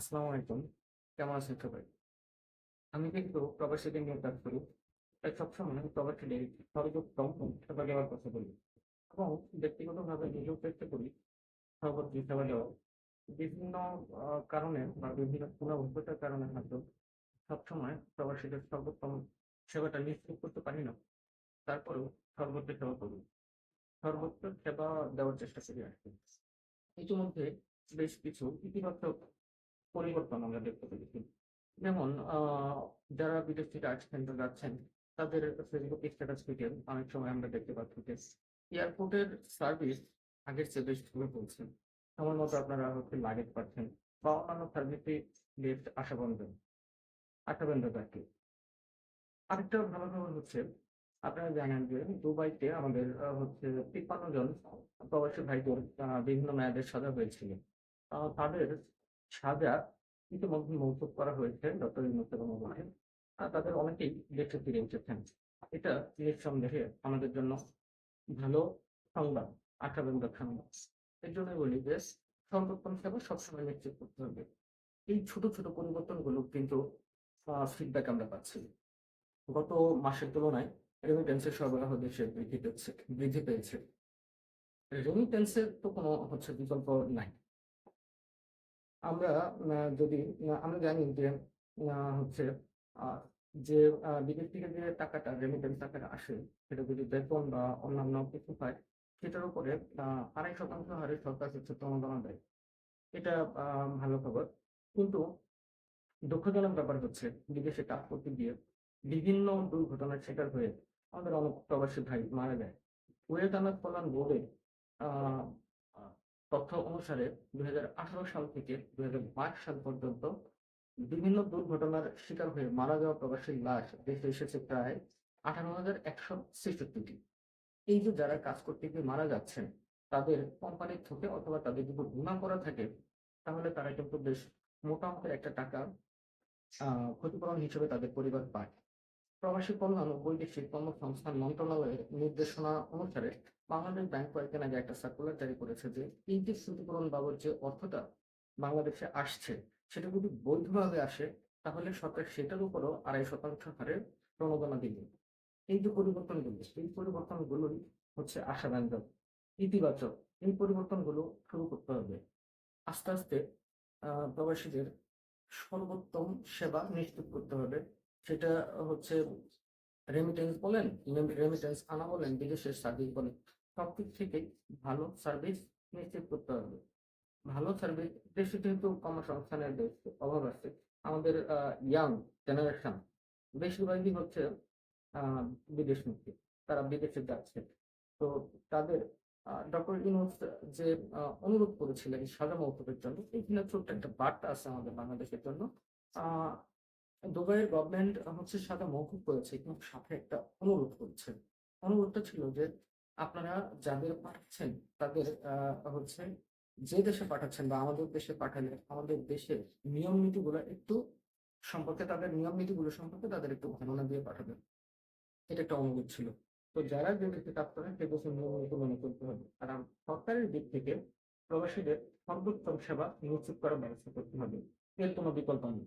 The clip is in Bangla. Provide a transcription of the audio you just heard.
আসসালামু আলাইকুম। কেমন আছেন সবাই? আমি কিন্তু প্রবাসীদের নিয়ে কাজ করি। তাই সবসময় প্রবাসীদের সর্বোত্তম সেবা দেওয়ার কথা বলি। এবং ব্যক্তিগতভাবে নিজেও চেষ্টা করি সর্বোচ্চ সেবা দেওয়ার বিভিন্ন কারণে বা বিভিন্ন গুণাবদ্ধতার কারণে হয়তো সবসময় প্রবাসীদের সর্বোত্তম সেবাটা নিশ্চিত করতে পারি না। তারপরেও সর্বোচ্চ সেবা করি। সর্বোচ্চ সেবা দেওয়ার চেষ্টা করি আর কি। ইতিমধ্যে বেশ কিছু ইতিবাচক পরিবর্তন আমরা দেখতে পেরেছি যেমন যারা বিদেশ থেকে আসছেন বা যাচ্ছেন, তাদের ফেসবুক স্ট্যাটাস ফিডে অনেক সময় আমরা দেখতে পাচ্ছি যে এয়ারপোর্টের সার্ভিস আগের চেয়ে বেশ ভালো চলছে। সময় মতো আপনারা হচ্ছে লাগেজ পাচ্ছেন বা অন্যান্য সার্ভিসে বেশ আশাবন্ধন আশাবন্ধক আর কি আরেকটা ভালো খবর হচ্ছে, আপনারা জানেন যে দুবাইতে আমাদের হচ্ছে তিপ্পান্ন জন প্রবাসী ভাইদের বিভিন্ন মেয়াদের সাজা হয়েছিল। তাদের সাজা ইতিমধ্যে মৌকুব করা হয়েছে ডক্টর ইউনুস এবং। আর তাদের অনেকেই দেশে ফিরে এসেছেন। এটা নিঃসন্দেহে আমাদের জন্য ভালো সংবাদ আশাবন্ধক সংবাদ। এর জন্য বলি যে সর্বোত্তম সেবা সবসময় নিশ্চিত করতে হবে। এই ছোট ছোট পরিবর্তনগুলো কিন্তু ফিডব্যাক আমরা পাচ্ছি। গত মাসের তুলনায় রেমিটেন্সের সরবরাহ দেশে বৃদ্ধি পেয়েছে বৃদ্ধি পেয়েছে। রেমিটেন্সের তো কোনো হচ্ছে বিকল্প নাই। আমরা যদি আমরা জানি যে হচ্ছে যে বিদেশ থেকে যে টাকাটা রেমিটেন্স টাকাটা আসে সেটা যদি বেতন বা অন্যান্য কিছু পায় সেটার উপরে আড়াই শতাংশ হারে সরকার হচ্ছে প্রণোদনা দেয় এটা ভালো খবর। কিন্তু দুঃখজনক ব্যাপার হচ্ছে বিদেশে কাজ করতে গিয়ে বিভিন্ন দুর্ঘটনার শিকার হয়ে আমাদের অনেক প্রবাসী ভাই মারা যায়। কল্যাণ বোর্ডে আহ, আহ, তথ্য অনুসারে দুই হাজার আঠারো সাল থেকে দুই সাল পর্যন্ত বিভিন্ন দুর্ঘটনার শিকার হয়ে মারা যাওয়া প্রবাসীর লাশ দেশে এসেছে প্রায় আঠারো হাজার একশো ছেষট্টিটি। এই যে যারা কাজ করতে গিয়ে মারা যাচ্ছেন, তাদের কোম্পানির থেকে অথবা তাদের যদি বীমা করা থাকে, তাহলে তারা কিন্তু বেশ মোটা অঙ্কের একটা টাকা ক্ষতিপূরণ হিসেবে তাদের পরিবার পায়। প্রবাসী কল্যাণ ও বৈদেশিক কর্মসংস্থান মন্ত্রণালয়ের নির্দেশনা অনুসারে বাংলাদেশ ব্যাংক কয়েকদিন আগে একটা সার্কুলার জারি করেছে যে এই যে বাবদ যে অর্থটা বাংলাদেশে আসছে, সেটা যদি বৈধভাবে আসে, তাহলে সরকার সেটার উপরও আড়াই শতাংশ হারে প্রণোদনা দিবে। এই যে পরিবর্তনগুলো, এই পরিবর্তনগুলোই হচ্ছে আশাব্যঞ্জক, ইতিবাচক, এই পরিবর্তনগুলো শুরু করতে হবে। আস্তে আস্তে প্রবাসীদের সর্বোত্তম সেবা নিশ্চিত করতে হবে। সেটা হচ্ছে রেমিটেন্স বলেন রেমিটেন্স আনা বলেন বিদেশের সার্ভিস বলেন সব দিক থেকেই ভালো সার্ভিস নিশ্চিত করতে হবে। ভালো সার্ভিস দেশে যেহেতু কর্মসংস্থানের অভাব আছে আমাদের ইয়াং জেনারেশন বেশিরভাগই হচ্ছে আহ, বিদেশমুখী তারা বিদেশে যাচ্ছে। তো তাদের ডক্টর ইউনুস যে অনুরোধ করেছিলেন সাজা মৌকুবের জন্য এইখানে ছোট্ট একটা বার্তা আছে আমাদের বাংলাদেশের জন্য। দুবাইয়ের গভর্নমেন্ট হচ্ছে সাদা মৌকুব করেছে, কিন্তু সাথে একটা অনুরোধ করছে। অনুরোধটা ছিল যে, আপনারা যাদের পাঠাচ্ছেন, তাদের হচ্ছে যে দেশে পাঠাচ্ছেন বা আমাদের দেশে পাঠালে, আমাদের দেশের নিয়ম নীতিগুলো একটু সম্পর্কে তাদের, নিয়ম নীতিগুলো সম্পর্কে তাদের একটু ধারণা দিয়ে পাঠাবেন। এটা একটা অনুরোধ ছিল। তো যারা যে দেশে কাজ করেন সে দেশের নিয়ম নীতি মেনে চলতে হবে। কারণ সরকারের দিক থেকে প্রবাসীদের সর্বোত্তম সেবা নিশ্চিত করার ব্যবস্থা করতে হবে। এর কোনো বিকল্প নেই।